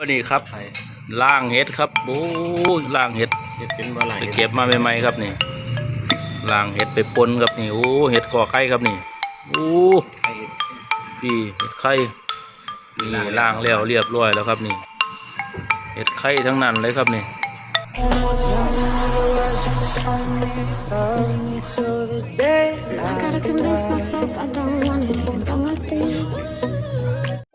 วันนี้ครับไข่ล่างเห็ดครับโอ้ยล่างเห็ดเห็ดเป็นปลาไหลไปเก็บมาใหม่ๆครับนี่ล่างเห็ดไปปนครับนี่โอ้เห็ดก่อไข่ครับนี่โอ้ไข่พี่เห็ดไข่นี่ล่างแล้วเรียบร้อยแล้วครับนี่เห็ดไข่ทั้งนั้นเลยครับนี่ I gotta convince myself I don't want it even though I do.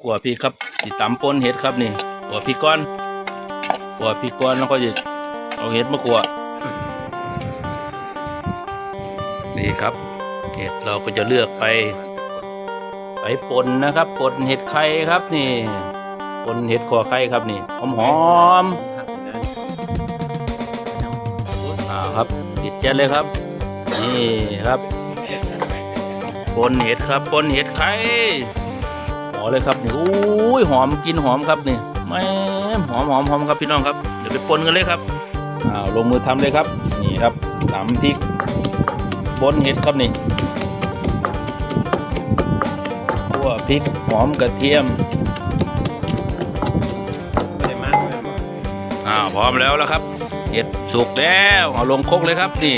ขัวพี่ครับสิตำปนเห็ดครับนี่ ขัวพี่ก้อนขัวพี่ก้อนแล้วก็จะเอาเห็ดมาขัวนี่ครับเห็ดเราก็จะเลือกไป ไปปนนะครับปนเห็ดไข่ครับนี่ปนเห็ดคอไข่ครับนี่หอมหอมอ่าครับติดเจ็ดเลยครับ นี่ครับปนเห็ดครับปนเห็ดไข่หอมเลยครับนี่อุ้ยหอมกินหอมครับนี่ ไม่หอมหอมหอมครับพี่น้องครับ เดี๋ยวไปปนกันเลยครับอ้าวลงมือทำเลยครับ นี่ครับตำพริกปนเห็ดครับนี่ขั่วพริกหอมกระเทียมไม่ได้มากเลยมั้งอ่าพร้อมแล้วแล้วครับเห็ดสุกแล้วเอาลงคกเลยครับนี่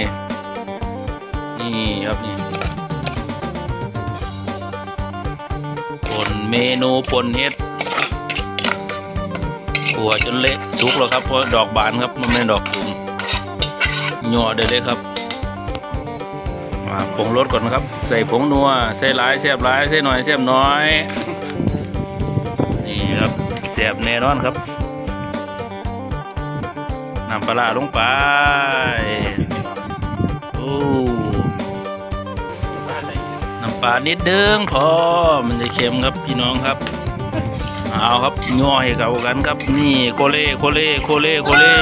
นี่ครับนี่ปนเมนูปนเห็ด ขั่วจนเละสุกแล้วครับเพราะดอกบานครับมันไม่ใช่ดอกตูมหย่อเดี๋ยวเลยครับมาผงรสก่อนนะครับ ใส่ผงนัวใส่หลายแซ่บหลายใส่หน่อยแซ่บน้อย นี่ครับแซ่บแน่นอนครับน้ำปลาร้าลงไปโอ้น้ำปลานิดเดิงพอมันจะเค็มครับพี่น้องครับ เอาครับย่อยเข้ากันครับ นี่โคเล่โคเล่โคเล่โคเล่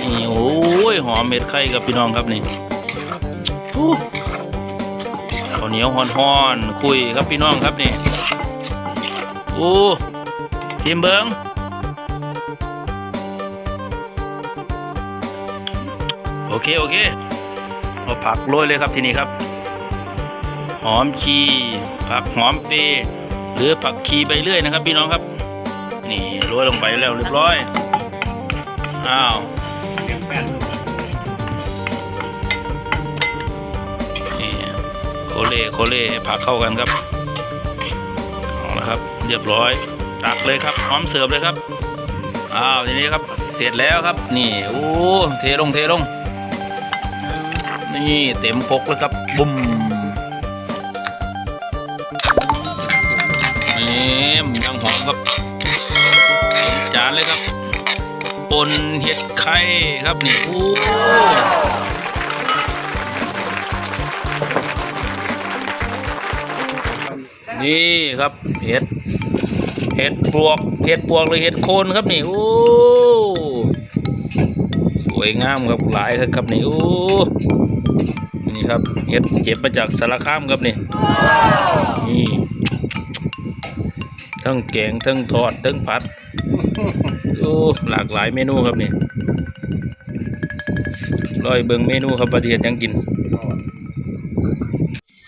นี่โอ้ยหอมเม็ดไข่ครับพี่น้องครับนี่ข้าวเหนียวฮ้อนๆคุยครับพี่น้องครับนี่โอ้ชิมเบิงโอเคโอเคเอาผักโรยเลยครับทีนี้ครับ หอมชีผักหอมเปร หรือผักชีใบเลื่อยนะครับ พี่น้องครับ นี่โรยลงไปแล้วเรียบร้อยอ้าวเลี้ยงแป้นนี่โคเล่โคเล่ให้ผักเข้ากันครับเอาละครับ เรียบร้อยตักเลยครับพร้อมเสิร์ฟเลยครับอ้าวทีนี้ครับเสร็จแล้วครับ นี่โอ้เทลงเทลงนี่เต็มครกแล้วครับบุ้ม นี่ยังหอมครับจานเลยครับปนเห็ดไข่ครับนี่โอ้นี่ครับเห็ดเห็ดปลวกเห็ดปลวกหรือเห็ดโคนครับนี่โอ้สวยงามครับหลายครับครับนี่โอ้นี่ครับเห็ดเก็บมาจากสารคามครับนี่นี่ ทั้งแกงทั้งทอดทั้งผัดโอ้หลากหลายเมนูครับนี่ร้อยเบิงเมนูครับประเทศยังกิน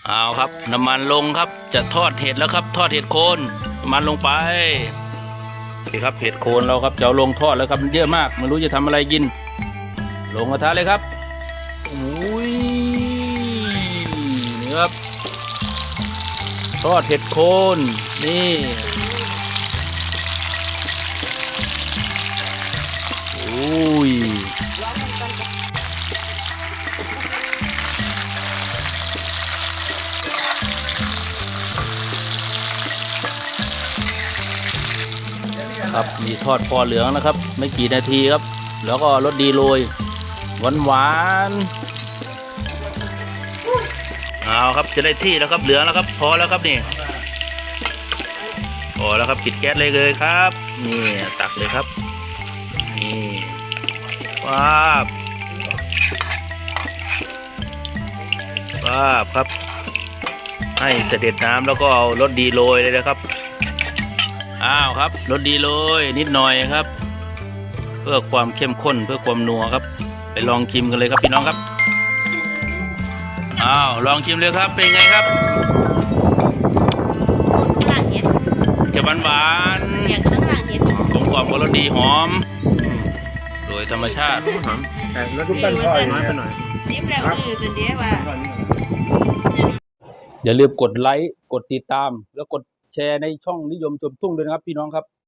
เอาครับ น้ำมันลงครับ จะทอดเห็ดแล้วครับ ทอดเห็ดโคนน้ำมันลงไปนี่ครับเห็ดโคนเราครับจะเอาลงทอดแล้วครับมันเยอะมากไม่รู้จะทำอะไรกิน ลงกระทะเลยครับอุ้ยนี่ครับทอดเห็ดโคนนี่ อ้ยครับมีทอดพอเหลืองนะครับ ไม่กี่นาทีครับ แล้วก็รสดีโรยหวานหวานๆเอาครับจะได้ที่แล้วครับเหลืองแล้วครับ พอแล้วครับนี่พอแล้วครับปิดแก๊สเลยเลยครับนี่ตักเลยครับนี่ ว้าบว้าบครับ ให้เสด็จน้ำแล้วก็เอารสดีโรยเลยนะครับ อ้าวครับรสดีโรยนิดหน่อยครับ เพื่อความเข้มข้นเพื่อความนัวครับ ไปลองชิมกันเลยครับพี่น้องครับอ้าวลองชิมเลยครับเป็นไงครับข้างหลังเห็ดจะหวานหวานๆเนี่ยข้างหลังเห็ดรสดีหอมอืมโด ยธรรมชาติแต่แล้วทุกปั้นทอดน้อยไปหน่อยชิมแล้วเออจนเดียวว่าอย่าลืมกดไลค์ กดติดตาม แล้วกดแชร์ในช่องนิยมชมทุ่งด้วยนะครับพี่น้องครับ